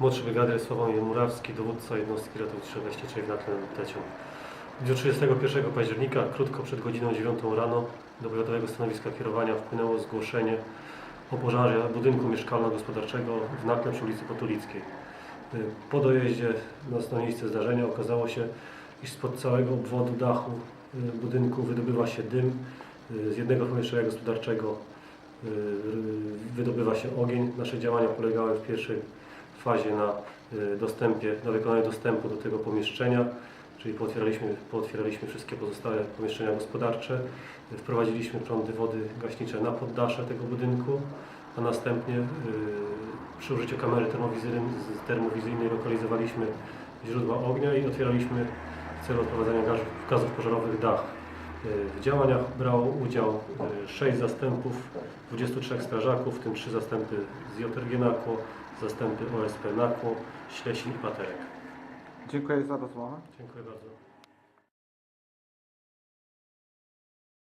Młodszy brygader Sławomir Murawski, dowódca jednostki ratowniczo-gaśniczej w Naklen Tecią. W dniu 31 października, krótko przed godziną 9 rano, do powiatowego stanowiska kierowania wpłynęło zgłoszenie o pożarze budynku mieszkalno-gospodarczego w Nakle przy ulicy Potulickiej. Po dojeździe na miejsce zdarzenia okazało się, iż spod całego obwodu dachu y, budynku wydobywa się dym. Y, Z jednego pomieszczenia gospodarczego y, wydobywa się ogień. Nasze działania polegały w pierwszej fazie na y, dostępie, na wykonaniu dostępu do tego pomieszczenia, czyli pootwieraliśmy, pootwieraliśmy wszystkie pozostałe pomieszczenia gospodarcze, y, wprowadziliśmy prądy wody gaśnicze na poddasze tego budynku, a następnie y, przy użyciu kamery termowizyjnej, termowizyjnej lokalizowaliśmy źródła ognia i otwieraliśmy w celu odprowadzania gazów, gazów pożarowych dach. W działaniach brało udział 6 zastępów, 23 strażaków, w tym 3 zastępy z JRG Nakło, zastępy OSP Nakło, Ślesin i Paterek. Dziękuję za rozmowę. Dziękuję bardzo.